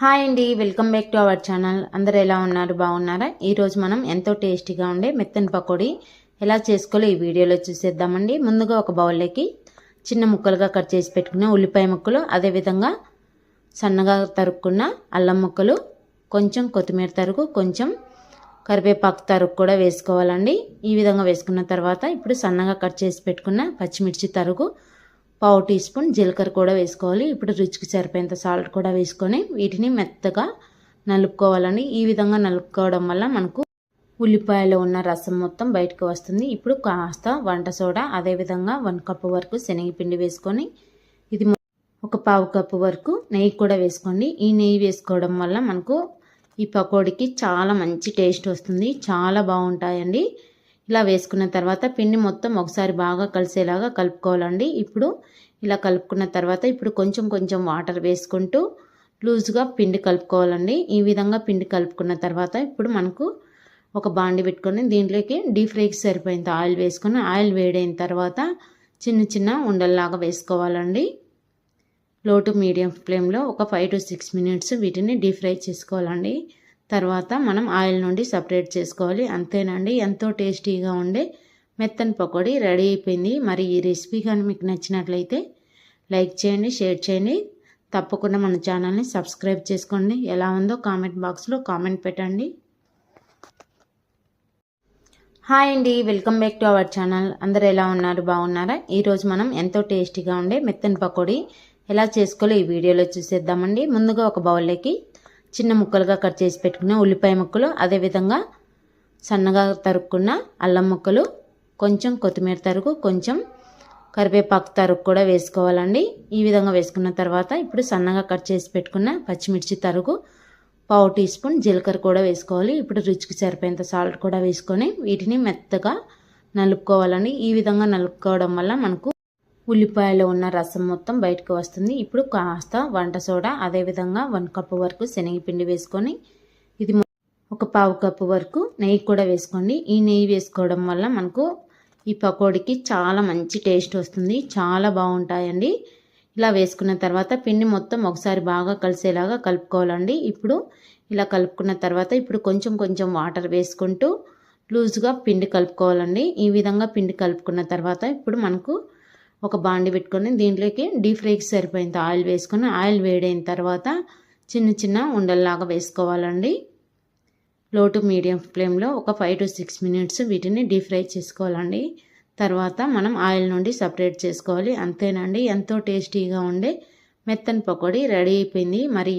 Hi అండి welcome back to our channel. అందరు ఎలా ఉన్నారు? బాగున్నారా? ఈరోజు మనం ఎంతో టేస్టీగా ఉండే మెత్తని పకోడీ ఎలా చేసుకోవాలో ఈ వీడియోలో చూసేద్దామండి. ముందుగా ఒక బౌల్లోకి చిన్న ముక్కలుగా కట్ చేసి పెట్టుకున్న ఉల్లిపాయ ముక్కలు అదేవిధంగా సన్నగా తరుక్కున్న అల్లం ముక్కలు కొంచెం కొత్తిమీర తరుగు కొంచెం కరివేపాకు తరుగు కూడా వేసుకోవాలండి. ఈ విధంగా వేసుకున్న తర్వాత ఇప్పుడు సన్నగా కట్ చేసి పెట్టుకున్న పచ్చిమిర్చి తరుగు పావు టీ స్పూన్ జీలకర్ర కూడా వేసుకోవాలి. ఇప్పుడు రుచికి సరిపోయేంత సాల్ట్ కూడా వేసుకొని వీటిని మెత్తగా నలుపుకోవాలండి. ఈ విధంగా నలుపుకోవడం వల్ల మనకు ఉల్లిపాయలో ఉన్న రసం మొత్తం బయటకు వస్తుంది. ఇప్పుడు కాస్త వంట సోడా అదేవిధంగా వన్ కప్పు వరకు శనగపిండి వేసుకొని ఇది ఒక పావు కప్పు వరకు నెయ్యి కూడా వేసుకోండి. ఈ నెయ్యి వేసుకోవడం వల్ల మనకు ఈ పకోడీకి చాలా మంచి టేస్ట్ వస్తుంది. చాలా బాగుంటాయండి. ఇలా వేసుకున్న తర్వాత పిండి మొత్తం ఒకసారి బాగా కలిసేలాగా కలుపుకోవాలండి. ఇప్పుడు ఇలా కలుపుకున్న తర్వాత ఇప్పుడు కొంచెం కొంచెం వాటర్ వేసుకుంటూ లూజ్గా పిండి కలుపుకోవాలండి. ఈ విధంగా పిండి కలుపుకున్న తర్వాత ఇప్పుడు మనకు ఒక బాండి పెట్టుకొని దీంట్లోకి డీప్ ఫ్రైకి సరిపోయేంత ఆయిల్ వేసుకొని ఆయిల్ వేడైన తర్వాత చిన్న చిన్న ఉండల్లాగా వేసుకోవాలండి. లో టు మీడియం ఫ్లేమ్లో ఒక ఫైవ్ టు సిక్స్ మినిట్స్ వీటిని డీప్ ఫ్రై చేసుకోవాలండి. తర్వాత మనం ఆయిల్ నుండి సపరేట్ చేసుకోవాలి. అంతేనండి ఎంతో టేస్టీగా ఉండే మెత్తని పకోడీ రెడీ అయిపోయింది. మరి ఈ రెసిపీ కానీ మీకు నచ్చినట్లయితే లైక్ చేయండి షేర్ చేయండి. తప్పకుండా మన ఛానల్ని సబ్స్క్రైబ్ చేసుకోండి. ఎలా ఉందో కామెంట్ బాక్స్లో కామెంట్ పెట్టండి. హాయ్ అండి welcome back to our channel. అందరు ఎలా ఉన్నారు? బాగున్నారా? ఈరోజు మనం ఎంతో టేస్టీగా ఉండే మెత్తని పకోడీ ఎలా చేసుకోవాలో ఈ వీడియోలో చూసేద్దామండి. ముందుగా ఒక బౌల్లోకి చిన్న ముక్కలుగా కట్ చేసి పెట్టుకున్న ఉల్లిపాయ ముక్కలు అదేవిధంగా సన్నగా తరుక్కున్న అల్లం ముక్కలు కొంచెం కొత్తిమీర తరుగు కొంచెం కరివేపాకు తరుగు కూడా వేసుకోవాలండి. ఈ విధంగా వేసుకున్న తర్వాత ఇప్పుడు సన్నగా కట్ చేసి పెట్టుకున్న పచ్చిమిర్చి తరుగు పావు టీ స్పూన్ జీలకర్ర కూడా వేసుకోవాలి. ఇప్పుడు రుచికి సరిపోయేంత సాల్ట్ కూడా వేసుకొని వీటిని మెత్తగా నలుపుకోవాలండి. ఈ విధంగా నలుపుకోవడం వల్ల మనకు ఉల్లిపాయలో ఉన్న రసం మొత్తం బయటకు వస్తుంది. ఇప్పుడు కాస్త వంట సోడా అదేవిధంగా వన్ కప్పు వరకు శనగపిండి వేసుకొని ఇది ఒక పావు కప్పు వరకు నెయ్యి కూడా వేసుకోండి. ఈ నెయ్యి వేసుకోవడం వల్ల మనకు ఈ పకోడీకి చాలా మంచి టేస్ట్ వస్తుంది. చాలా బాగుంటాయండి. ఇలా వేసుకున్న తర్వాత పిండి మొత్తం ఒకసారి బాగా కలిసేలాగా కలుపుకోవాలండి. ఇప్పుడు ఇలా కలుపుకున్న తర్వాత ఇప్పుడు కొంచెం కొంచెం వాటర్ వేసుకుంటూ లూజ్గా పిండి కలుపుకోవాలండి. ఈ విధంగా పిండి కలుపుకున్న తర్వాత ఇప్పుడు మనకు ఒక బాండి పెట్టుకొని దీంట్లోకి డీప్ ఫ్రైకి సరిపోయేంత ఆయిల్ వేసుకొని ఆయిల్ వేడైన తర్వాత చిన్న చిన్న ఉండల్లాగా వేసుకోవాలండి. లో టు మీడియం ఫ్లేమ్లో ఒక ఫైవ్ టు సిక్స్ మినిట్స్ వీటిని డీప్ ఫ్రై చేసుకోవాలండి. తర్వాత మనం ఆయిల్ నుండి సపరేట్ చేసుకోవాలి. అంతేనండి ఎంతో టేస్టీగా ఉండే మెత్తని పకోడీ రెడీ అయిపోయింది. మరి